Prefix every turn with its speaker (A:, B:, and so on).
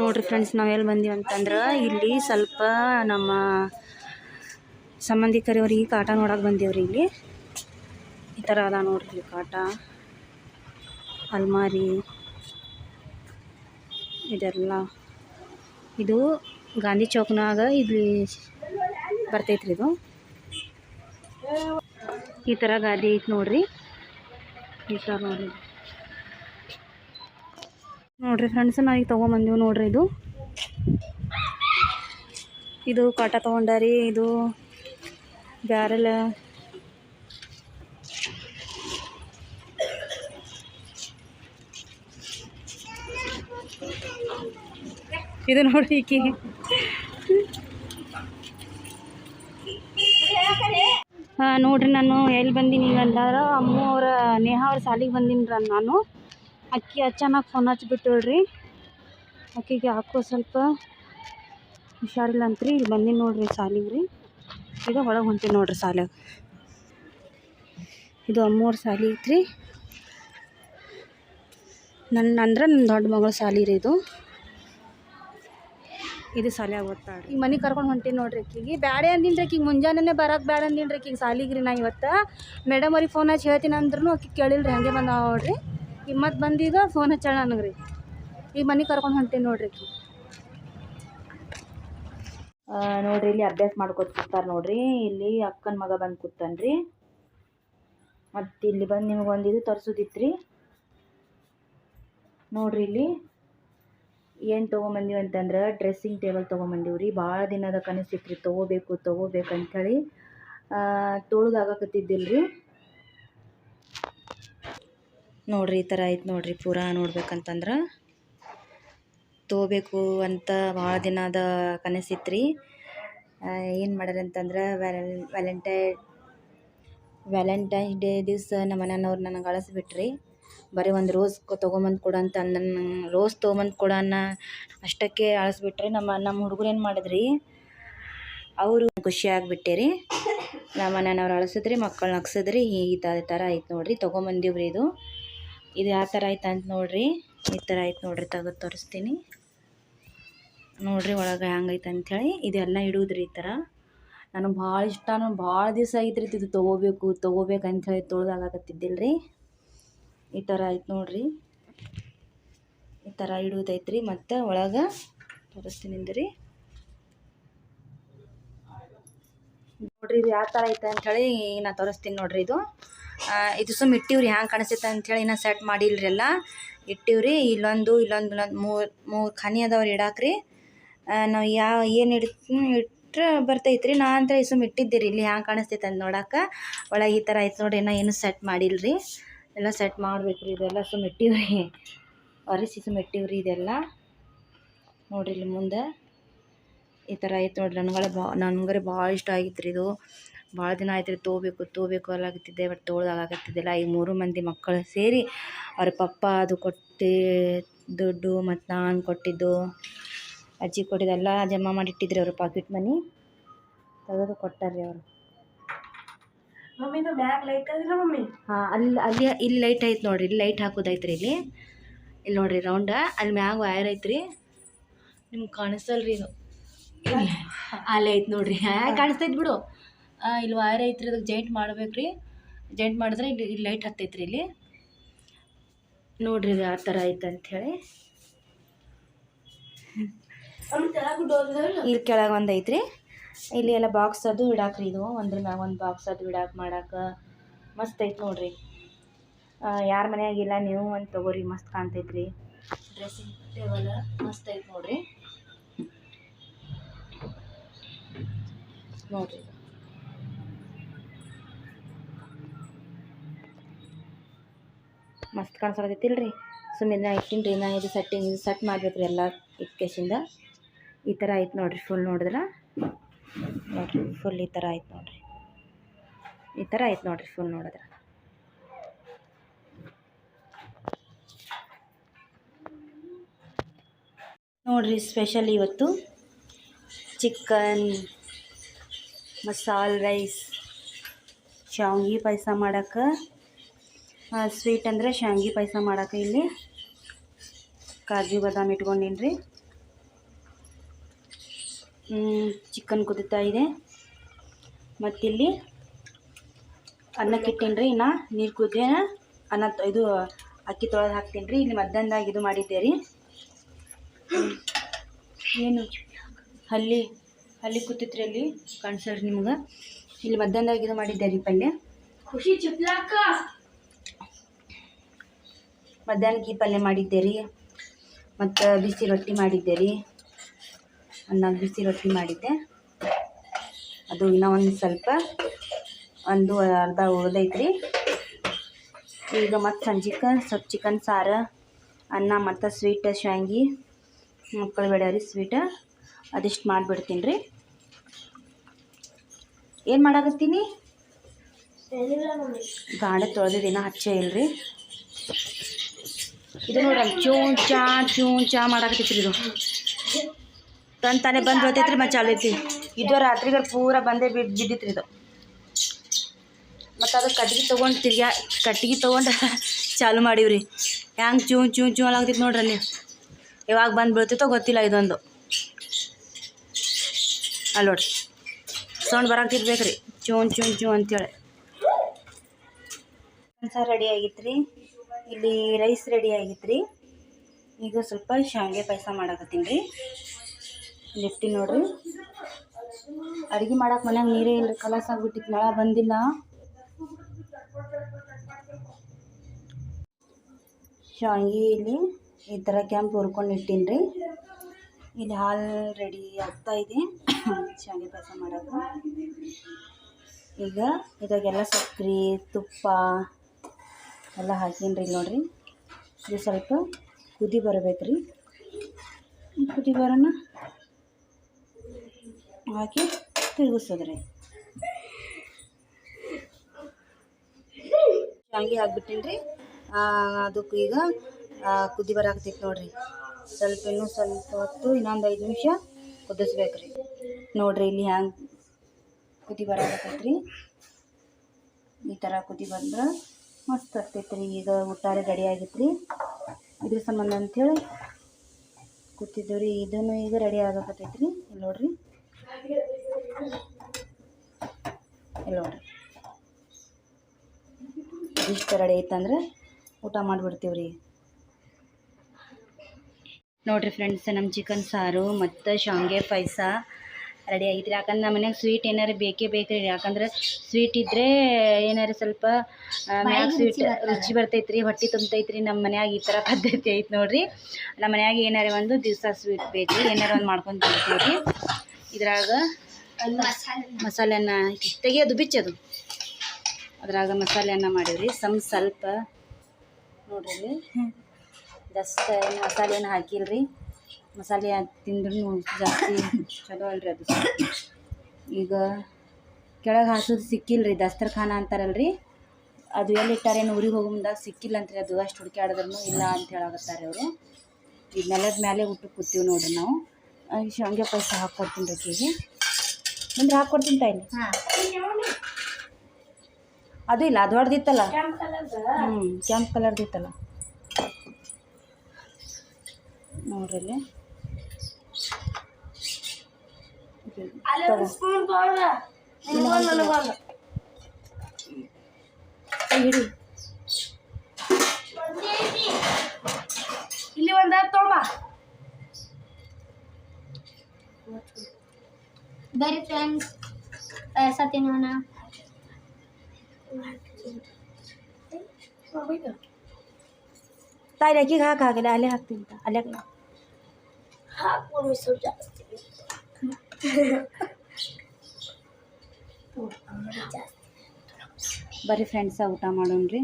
A: ನೋಡ್ರಿ ಫ್ರೆಂಡ್ಸ್ ನಾವು ಬಂದೀವಿ ಅಂತಂದ್ರೆ ಇಲ್ಲಿ ಸ್ವಲ್ಪ ನಮ್ಮ ಸಂಬಂಧಿಕರವ್ರಿಗೆ ಕಾಟ ನೋಡಕ್ಕೆ ಬಂದೀವ್ರಿ ಇಲ್ಲಿ. ಈ ಥರ ಅದ ನೋಡ್ರಿ ಕಾಟ. ಅಲ್ಮಾರಿ. ಇದೆಲ್ಲ. ಇದು ಗಾಂಧಿ ಚೌಕ್ನಾಗ ಇಲ್ಲಿ ಬರ್ತೈತ್ರಿ ಇದು. ಈ ಥರ ಗಾದಿ ಐತೆ ನೋಡ್ರಿ. ಈ ಥರ ನೋಡ್ರಿ. ನೋಡ್ರಿ ಫ್ರೆಂಡ್ಸ್ ನಾವು ಈಗ ತೊಗೊಂಬಂದೀವಿ ನೋಡ್ರಿ ಇದು. ಇದು ಕಾಟ ತೊಗೊಂಡಾರಿ, ಇದು ಬ್ಯಾರೆಲ್ಲ ಇದು ನೋಡ್ರಿ ಈಕಿ. ಹಾಂ, ನೋಡ್ರಿ ನಾನು ಎಲ್ಲಿ ಬಂದೀನಿ ಈಗ ಅಂದಾರ ಅಮ್ಮ ಅವ್ರ ನೇಹಾ ಅವ್ರ ಸಾಲಿಗೆ ಬಂದೀನಿ ನಾನು. ಅಕ್ಕಿ ಅಚಾನಕ್ ಫೋನ್ ಹಚ್ಬಿಟ್ಟಳ್ರಿ ಅಕ್ಕಿಗೆ ಹಾಕೋ ಸ್ವಲ್ಪ ಹುಷಾರಿಲ್ಲ ಅಂತ್ರಿ. ಇಲ್ಲಿ ಬಂದೀನಿ ನೋಡ್ರಿ ಸಾಲಿಗೆ ರೀ. ಈಗ ಒಳಗೆ ಹೊಂಟೀನಿ ನೋಡ್ರಿ ಸಾಲ್ಯಾಗ. ಇದು ಅಮ್ಮವ್ರ ಸಾಲಿ ಐತ್ರಿ. ನನ್ನ ಅಂದ್ರೆ ನನ್ನ ದೊಡ್ಡ ಮಗಳ ಸಾಲಿ ರೀ ಇದು. ಇದು ಸಾಲಿ ಆಗುತ್ತಾ ಈಗ ಮನೆಗೆ ಕರ್ಕೊಂಡು ಹೊಂಟೀನಿ ನೋಡ್ರಿ ಆಕಿಗೆ ಬ್ಯಾಡೆ ಅಂದಿನ್ರಿ ರೀ ಆಕಿಗೆ ಮುಂಜಾನೆ ಬರಕ್ಕೆ ಬ್ಯಾಡ ಅಂದಿನ್ರಿ ರೀ ಆಕಿಗೆ ಸಾಲಿಗೆ ರೀ ನಾ ಇವತ್ತು. ಮೇಡಮ್ ಅವ್ರಿಗೆ ಫೋನ್ ಹಚ್ಚಿ ಹೇಳ್ತೀನಿ ಅಂದ್ರೂ ಅಕ್ಕಿ ಕೇಳಿಲ್ಲ ರೀ ಹಂಗೆ ಬಂದಾವ ನೋಡ್ರಿ. ಈಗ ಮತ್ತೆ ಬಂದೀಗ ಫೋನ್ ಹಚ್ಚಾಳ ನನಗೆ ರೀ ಈಗ ಮನೆ ಕರ್ಕೊಂಡು ಹೊಂಟೀನಿ ನೋಡ್ರಿ ನೋಡ್ರಿ ಇಲ್ಲಿ ಅಭ್ಯಾಸ ಮಾಡ್ಕೊತ ನೋಡ್ರಿ. ಇಲ್ಲಿ ಅಕ್ಕನ ಮಗ ಬಂದು ಕೂತಾನ್ರಿ. ಮತ್ತು ಇಲ್ಲಿ ಬಂದು ನಿಮ್ಗೆ ಒಂದು ಇದು ರೀ ನೋಡ್ರಿ ಇಲ್ಲಿ ಏನು ತೊಗೊಂಬಂದೀವಿ ಅಂತಂದ್ರೆ ಡ್ರೆಸ್ಸಿಂಗ್ ಟೇಬಲ್ ತೊಗೊಂಬಂದೀವಿ ರೀ ಭಾಳ ದಿನದ ಕನಸಿತ್ತು ರೀ ತೊಗೋಬೇಕು, ತೊಗೋಬೇಕಂಥೇಳಿ ತೊಳ್ದಾಗಕತ್ತಿದ್ದಿಲ್ಲ ರೀ ನೋಡ್ರಿ ಈ ಥರ ಐತೆ ನೋಡ್ರಿ ಪೂರಾ ನೋಡ್ಬೇಕಂತಂದ್ರೆ. ತೊಗೋಬೇಕು ಅಂತ ಭಾಳ ದಿನದ ಕನಸಿತ್ತು ರೀ ಏನು ಮಾಡ್ಯಾರ ಅಂತಂದ್ರೆ ವ್ಯಾಲೆನ್ ವ್ಯಾಲೆಂಟೈನ್ ವ್ಯಾಲೆಂಟೈನ್ಸ್ ಡೇ ದಿವಸ ನಮ್ಮ ಮನೆಯವ್ರು ನನಗೆ ಕಳಿಸ್ಬಿಟ್ರಿ ಬರೀ ಒಂದು ರೋಸ್ ತೊಗೊಂಬಂದು ಕೊಡು ಅಂತ ನನ್ನ ರೋಸ್ ತೊಗೊಂಬಂದು ಕೊಡೋಣ ಅಷ್ಟಕ್ಕೆ ಅಳಿಸ್ಬಿಟ್ರಿ ನಮ್ಮ ನಮ್ಮ ಹುಡುಗರು ಏನು ಮಾಡಿದ್ರಿ, ಅವರು ಖುಷಿ ಆಗಿಬಿಟ್ಟೆ ರೀ ನಮ್ಮ ಮನೆಯವ್ರು ಅಳಿಸಿದ್ರಿ, ಮಕ್ಕಳು ನಗ್ಸಿದ್ರಿ, ಈ ಥರ ಐತೆ ನೋಡ್ರಿ ತೊಗೊಂಬಂದೀವಿ ರೀ ಇದು. ಇದು ಯಾವ ಥರ ಆಯ್ತು ಅಂತ ನೋಡ್ರಿ. ಈ ಥರ ಆಯ್ತು ನೋಡ್ರಿ, ತೆಗೆದು ತೋರಿಸ್ತೀನಿ. ನೋಡ್ರಿ ಒಳಗೆ ಹೆಂಗೈತೆ ಅಂಥೇಳಿ. ಇದೆಲ್ಲ ಇಡುವುದ್ರಿ ಈ ಥರ. ನನಗೆ ಭಾಳ ಇಷ್ಟ, ನಾನು ಭಾಳ ದಿವಸ ಐತ್ರಿ ಇದು ತೊಗೋಬೇಕು ತೊಗೋಬೇಕು ಅಂಥೇಳಿ ತೊಳೆದಾಗತ್ತಿದ್ದಿಲ್ಲ ರೀ ಈ ಥರ ಆಯ್ತು ನೋಡ್ರಿ. ಈ ಥರ ಇಡುವುದೈತ್ರಿ ಮತ್ತು ಒಳಗೆ ತೋರಿಸ್ತೀನಿ ರೀ ನೋಡ್ರಿ ಇದು ಯಾವ ಥರ ಐತೆ ಅಂಥೇಳಿ ನಾ ತೋರಿಸ್ತೀನಿ ನೋಡ್ರಿ ಇದು. ಇದು ಸುಮ್ಮ ಇಟ್ಟಿವ್ರಿ ಹ್ಯಾಂಗೆ ಕಾಣಿಸ್ತೈತೆ ಅಂಥೇಳಿ ಇನ್ನೂ ಸೆಟ್ ಮಾಡಿಲ್ರಿ ಎಲ್ಲ. ಇಟ್ಟಿವ್ರಿ, ಇಲ್ಲೊಂದು ಇಲ್ಲೊಂದು ಇಲ್ಲೊಂದು ಮೂರು ಮೂರು ಖಾನಿ ಅದಾವ್ರಿ ಇಡಾಕ್ರಿ. ನಾವು ಯಾವ ಏನು ಇಡ್ ಇಟ್ಟರೆ ಬರ್ತೈತ್ರಿ. ನಾ ಅಂತ ಸುಮ್ಮ ಇಟ್ಟಿದ್ದೀರಿ ಇಲ್ಲಿ ಹ್ಯಾಂಗೆ ಕಾಣಿಸ್ತೈತೆ ಅಂತ ನೋಡಕ್ಕೆ ಒಳಗೆ ಈ ಥರ ಐತೆ ನೋಡ್ರಿ, ಇನ್ನೂ ಏನು ಸೆಟ್ ಮಾಡಿಲ್ರಿ. ಎಲ್ಲ ಸೆಟ್ ಮಾಡ್ಬೇಕು ಇದೆಲ್ಲ ಸುಮ್ಮ ಇಟ್ಟಿವ್ರಿ ಒರೆಸಿ ಸುಮ್ಮ ಇಟ್ಟಿವ್ರಿ ಇದೆಲ್ಲ. ನೋಡ್ರಿ ಇಲ್ಲಿ ಮುಂದೆ. ಈ ಥರ ಐತೆ ನೋಡ್ರಿ. ನನಗೆ ಬಾ ನನಗರೆ ಭಾಳ ಇಷ್ಟ ಆಗಿತ್ತು ರೀ ಇದು. ಭಾಳ ದಿನ ಆಯ್ತು ರೀ ತೊಗೋಬೇಕು ತೊಗೋಬೇಕು ಅಲ್ಲಾಗತ್ತಿದ್ದೆ ಬಟ್ ತೊಗೊಳಾಗತ್ತಿದ್ದಿಲ್ಲ ಈಗ ಮೂರು ಮಂದಿ ಮಕ್ಕಳು ಸೇರಿ ಅವ್ರ ಪಪ್ಪ ಅದು ಕೊಟ್ಟು ದುಡ್ಡು ಮತ್ತು ನಾನು ಕೊಟ್ಟಿದ್ದು ಅಜ್ಜಿ ಕೊಟ್ಟಿದ್ದೆಲ್ಲ ಜಮಾ ಮಾಡಿಟ್ಟಿದ್ರಿ ಅವರು ಪಾಕೆಟ್ ಮನಿ ತೆಗೆದು ಕೊಟ್ಟಾರ್ರಿ ಅವರು.
B: ಮಮ್ಮಿದು ಬ್ಯಾಗ್ ಲೈಟ್ ಅದಿಲ್ಲ ಮಮ್ಮಿ?
A: ಹಾಂ ಅಲ್ಲಿ ಅಲ್ಲಿ ಇಲ್ಲಿ ಲೈಟ್ ಐತೆ ನೋಡ್ರಿ. ಇಲ್ಲಿ ಲೈಟ್ ಹಾಕೋದೈತ್ರಿ ಇಲ್ಲಿ. ಇಲ್ಲಿ ನೋಡ್ರಿ ರೌಂಡ ಅಲ್ಲಿ ಮ್ಯಾಗ ವೈರ್ ಐತ್ರಿ. ನಿಮ್ಗೆ ಕಾಣಿಸಲ್ರಿ ಇದು. ಅಲ್ಲಿ ಐತೆ ನೋಡ್ರಿ. ಕಾಣಿಸ್ತೈತೆ ಬಿಡು. ಇಲ್ಲಿ ವೈರ್ ಐತ್ರಿ ಅದಕ್ಕೆ ಜಾಯಿಂಟ್ ಮಾಡ್ಬೇಕು ರೀ ಜಾಯಿಂಟ್ ಮಾಡಿದ್ರೆ ಇಲ್ಲಿ ಇಲ್ಲಿ ಲೈಟ್ ಹತ್ತೈತ್ರಿ ಇಲ್ಲಿ. ನೋಡ್ರಿ ಆ ಥರ ಐತೆ ಅಂಥೇಳಿ ಇಲ್ಲಿ ಕೆಳಗೆ ಒಂದು ಐತ್ರಿ. ಇಲ್ಲಿ ಎಲ್ಲ ಬಾಕ್ಸ್ ಅದು ಇಡಾಕ್ರಿ ಇದು. ಒಂದ್ರ ಮ್ಯಾಗ ಒಂದು ಬಾಕ್ಸ್ ಅದು ಇಡಾಕ್ ಮಾಡಾಕ ಮಸ್ತ್ ಐತೆ ನೋಡ್ರಿ. ಯಾರ ಮನೆಯಾಗಿಲ್ಲ ನೀವು ಒಂದು ತಗೋರಿ ಮಸ್ತ್ ಕಾಣ್ತೈತ್ರಿ. ಡ್ರೆಸ್ಸಿಂಗ್ ಟೇಬಲ್ ಮಸ್ತ್ ಐತೆ ನೋಡ್ರಿ. ನೋಡ್ರಿ ಮಸ್ತ್ ಕಾಣಿಸಕತ್ತೈತಿಲ್ರಿ. ಸುಮ್ಮನೆ ಇಟ್ಟಿನಿ ನಾ ಇದು ಸೆಟ್ಟಿಂಗ್ ಇದು ಸೆಟ್ ಮಾಡ್ಬೇಕ್ರಿ ಎಲ್ಲ ಇಟ್ಕೇಶಿಂದ ಈ ಥರ ಆಯ್ತು ನೋಡ್ರಿ ಫುಲ್ ನೋಡಿದ್ರೆ. ನೋಡ್ರಿ ಫುಲ್ ಈ ಥರ ಆಯ್ತು ನೋಡ್ರಿ. ಈ ಥರ ಆಯ್ತು ನೋಡ್ರಿ ಫುಲ್ ನೋಡಿದ್ರೆ. ನೋಡ್ರಿ ಸ್ಪೆಷಲ್ ಇವತ್ತು ಚಿಕನ್ ಮಸಾಲೆ ರೈಸ್. ಶಾವ್ಗಿ ಪಾಯಸ ಮಾಡಕ್ಕೆ ಸ್ವೀಟ್ ಅಂದರೆ ಶಾವ್ಗಿ ಪಾಯಸ ಮಾಡೋಕೆ ಇಲ್ಲಿ ಕಾಜು ಬಾದಾಮ್ ಇಟ್ಕೊಂಡೀನಿ ರೀ ಚಿಕನ್ ಕುದಿತಾ ಇದೆ. ಮತ್ತಿಲ್ಲಿ ಅನ್ನಕ್ಕೆ ಇಟ್ಟೀನಿ ರೀ ಇನ್ನು ನೀರು ಕುದ್ದೆ ಅನ್ನ ಇದು ಅಕ್ಕಿ ತೊಳೆದು ಹಾಕ್ತೀನಿ ರೀ ಇಲ್ಲಿ ಮಧ್ಯಾಹ್ನದಾಗ ಇದು ಮಾಡಿದ್ದೆ ರೀ ಏನು? ಹಲ್ಲಿ. ಹಲ್ಲಿ ಕೂತಿತ್ರಿ ಅಲ್ಲಿ ಕಾಣಿಸ್ರಿ ನಿಮ್ಗೆ. ಇಲ್ಲಿ ಮಧ್ಯಾಹ್ನದಾಗ ಇದು ಮಾಡಿದ್ದೆ ರೀ ಪಲ್ಯ.
B: ಖುಷಿ ಚುಪ್ಲಾಕ
A: ಮಧ್ಯಾಹ್ನಕ್ಕೆ ಈ ಪಲ್ಯ ಮಾಡಿದ್ದೆ ರೀ. ಮತ್ತು ಬಿಸಿ ರೊಟ್ಟಿ ಮಾಡಿದ್ದೆ ರೀ. ಅನ್ನ ಬಿಸಿ ರೊಟ್ಟಿ ಮಾಡಿದ್ದೆ. ಅದು ಇನ್ನೂ ಒಂದು ಸ್ವಲ್ಪ ಒಂದು ಅರ್ಧ ಉಳ್ದೈತ್ರಿ. ಈಗ ಮತ್ತು ಸಂಜಿಕ ಸ್ವಲ್ಪ ಚಿಕನ್ ಸಾರು ಅನ್ನ ಮತ್ತು ಸ್ವೀಟ್ ಶಾಂಗಿ ಮಕ್ಕಳು ಬೇಡ ರೀ ಸ್ವೀಟ ಅದಿಷ್ಟು ಮಾಡಿಬಿಡ್ತೀನಿ ರೀ. ಏನು ಮಾಡಾಕತ್ತೀನಿ? ಗಾಡ ತೊಳೆದಿದ್ದೀನ ಹಚ್ಚೆ ಇಲ್ರಿ. ಇದು ನೋಡ್ರಿ ಚೂನ್ ಚಾ ಚೂನ್ ಚಾ ಮಾಡಾಕತ್ತೈತ್ರಿ ಇದು. ತನ್ ತಾನೇ ಬಂದು ಬೀಳ್ತೈತ್ರಿ ಮತ್ತೆ ಚಾಲು ಐತಿ. ಇದು ರಾತ್ರಿಗೆ ಪೂರ ಬಂದೇ ಬಿದ್ದು ಬಿದ್ದಿತ್ರಿ ಇದು. ಮತ್ತು ಅದು ಕಟ್ಟಿಗೆ ತೊಗೊಂಡು ತಿರ್ಗ್ಯಾ ಕಟ್ಟಿಗೆ ತೊಗೊಂಡು ಚಾಲು ಮಾಡೀವ್ರಿ. ಹ್ಯಾಂಗೆ ಚೂ ಚೂ ಚೂ ಅಲಾಗ್ತೈತಿ ನೋಡ್ರಿ ಅಲ್ಲಿ. ಯಾವಾಗ ಬಂದು ಬೀಳ್ತೈತೋ ಗೊತ್ತಿಲ್ಲ ಇದೊಂದು. ಅಲ್ಲಿ ನೋಡ್ರಿ. ಸೌಂಡ್ ಬರಾಕಿರ್ಬೇಕ್ರಿ ಚೂನ್ ಚೂನ್ ಚೂ ಅಂತೇಳಿ. ಸಾರು ರೆಡಿ ಆಗಿತ್ತು ರೀ ಇಲ್ಲಿ ರೈಸ್ ರೆಡಿ ಆಗಿತ್ತು ರೀ ಈಗ ಸ್ವಲ್ಪ ಶಾವಿಗೆ ಪಾಯಸ ಮಾಡಾಕತ್ತೀನಿ ರೀ. ಲಿಫ್ಟಿ ನೋಡ್ರಿ. ಅಡುಗೆ ಮಾಡಕ್ಕೆ ಮನ್ಯಾಗ ನೀರೇ ಇಲ್ಲ ಕಲಾಸ ಆಗ್ಬಿಟ್ಟಿತ್ತು ನಳ ಬಂದಿಲ್ಲ. ಶಾವಿಗೆ ಇಲ್ಲಿ ಈ ಥರ ಕೆಂಪು ಹುರ್ಕೊಂಡು ಇಟ್ಟೀನಿ ರೀ. ಇಲ್ಲಿ ಹಾಲು ರೆಡಿ ಆಗ್ತಾ ಇದೆ. ಶಾವಿಗೆ ಪಾಯಸ ಮಾಡೋದು. ಈಗ ಇದಾಗೆಲ್ಲ ಸಕ್ಕರೆ, ತುಪ್ಪ ಎಲ್ಲ ಹಾಕೀನಿ ರೀ ನೋಡಿರಿ. ಇದು ಸ್ವಲ್ಪ ಕುದಿ ಬರಬೇಕ್ರಿ. ರೀ ಕುದಿ ಬರೋಣ ಹಾಕಿ ತಿರುಗಿಸೋದ್ರಿ. ಶಾವಿಗೆ ಹಾಕ್ಬಿಟ್ಟಿನಿ ರೀ ಅದಕ್ಕೆ ಈಗ ಕುದಿ ಬರಾಕತ್ತೈತಿ ನೋಡ್ರಿ. ಸ್ವಲ್ಪ ಇನ್ನೂ ಸ್ವಲ್ಪ ಹೊತ್ತು, ಇನ್ನೊಂದು ಐದು ನಿಮಿಷ ಕುದಿಸ್ಬೇಕು ರೀ ನೋಡಿರಿ ಇಲ್ಲಿ ಹ್ಯಾಂಗೆ ಕುದಿ ಬರಾಕತ್ತೈತಿ ರೀ ಈ ಥರ ಕುದಿ ಬಂದ್ರೆ ಮಸ್ತ್ ಆಗ್ತೈತೆ ರೀ ಈಗ ಒಟ್ಟಾರೆ ರೆಡಿ ಆಗಿತ್ತು ರೀ ಇದ್ರ ಸಂಬಂಧ ಅಂಥೇಳಿ ಕೂತಿದ್ದೀವಿ ರೀ ಇದನ್ನು ಈಗ ರೆಡಿ ಆಗಕತ್ತೈತೆ ಇಲ್ಲಿ ನೋಡ್ರಿ. ಇಲ್ಲಿ ನೋಡ್ರಿ. ಇಷ್ಟು ರೆಡಿ ಐತಂದ್ರೆ ಊಟ ಮಾಡಿಬಿಡ್ತೀವಿ ರೀ ನೋಡ್ರಿ ಫ್ರೆಂಡ್ಸ್ ನಮ್ಮ ಚಿಕನ್ ಸಾರು ಮತ್ತು ಶಾವಿಗೆ ಪಾಯಸ ರೆಡಿ ಆಗೈತ್ರಿ. ಯಾಕಂದ್ರೆ ನಮ್ಮ ಮನೆಯಾಗ ಸ್ವೀಟ್ ಏನಾರು ಬೇಕೇ ಬೇಕು ರೀ. ಯಾಕಂದ್ರೆ ಸ್ವೀಟ್ ಇದ್ದರೆ ಏನಾರು ಸ್ವಲ್ಪ ಮ್ಯಾಗ ಸ್ವೀಟ್ ರುಚಿ ಬರ್ತೈತೆ ರೀ ಹೊಟ್ಟೆ ತುಂಬತೈತೆ ರೀ ನಮ್ಮ ಮನ್ಯಾಗ ಈ ಥರ ಪದ್ಧತಿ ಐತೆ ನೋಡಿರಿ. ನಮ್ಮ ಮನ್ಯಾಗ ಏನಾರು ಒಂದು ದಿವಸ ಸ್ವೀಟ್ ಬೇಕು ರೀ ಏನಾರು ಒಂದು ಮಾಡ್ಕೊಂಡು ತಿಂತೀವಿ ರೀ ಇದ್ರಾಗ ಮಸಾಲೆನ ತೆಗಿಯೋದು ಬಿಚ್ಚೋದು ಅದ್ರಾಗ ಮಸಾಲೆ ಅನ್ನ ಮಾಡೀವ್ರಿ. ಸಮ್ ಸ್ವಲ್ಪ ನೋಡಿರಿ ಜಾಸ್ತಿ ಏನು ಮಸಾಲೆ ಏನು ಹಾಕಿಲ್ರಿ? ಮಸಾಲೆ ತಿಂದ್ರೂ ಜಾಸ್ತಿ ಚಲೋ ಅಲ್ರಿ ಅದು. ಈಗ ಕೆಳಗೆ ಹಾಸೋದು ಸಿಕ್ಕಿಲ್ರಿ ದಸ್ತರ್ಖಾನ ಅಂತಾರಲ್ರಿ. ಅದು ಎಲ್ಲಿ ಇಟ್ಟಾರೇನು ಊರಿಗೆ ಹೋಗೋ ಮುಂದಾಗ ಸಿಕ್ಕಿಲ್ಲ ಅಂತ್ರಿ ಅದು ಅಷ್ಟು ಹುಡುಕ್ಯಾಡಿದ್ರು ಇಲ್ಲ ಅಂತ ಹೇಳಾಗತ್ತಾರೆ ಅವರು. ಈಗ ನೆಲದ ಮೇಲೆ ಊಟಕ್ಕೆ ಕೂತೀವಿ ನೋಡ್ರಿ ನಾವು. ಶಾವಿಗೆ ಪಾಯಸ ಹಾಕ್ಕೊಡ್ತೀನಿ ರೀ ಮುಂದೆ ಹಾಕ್ಕೊಡ್ತೀನಿ ತಾಯಿ ಅದು ಇಲ್ಲ ಅದು ಹೊಡೆದಿತ್ತಲ್ಲ ಹ್ಞೂ ಕೆಂಪು ಕಲರ್ದಿತ್ತಲ್ಲ ನೋಡ್ರಿ ಇಲ್ಲಿ ಇದು
B: ಅಲ್ಲಿ
A: ತಗೋ.
B: ಒಂದು ಸ್ಪೂನ್ ತಗೊಂಡ ನಿಮ್ಗೊಂದು ನನಗೊಂದು
A: ಕೈ ಹಿಡಿ
B: ಇಲ್ಲಿ ಒಂದು ತೊಗೊಂಬ.
C: ಬರ್ರಿ ಫ್ರೆಂಡ್ಸ್ ಪಾಯಸ ತಿನ್ನೋಣ.
A: ತಾಯಿ ಅಕ್ಕಿಗೆ ಹಾಕಾಗಿಲ್ಲ ಅಲ್ಲೇ ಹಾಕ್ತೀನಿ. ತಾ. ಅಲ್ಲೇ
B: ಹಾಕು ಸ್ವಲ್ಪ ಜಾಸ್ತಿ
A: ಬರ್ರಿ ಫ್ರೆಂಡ್ಸ ಊಟ ಮಾಡೋಣ್ರಿ.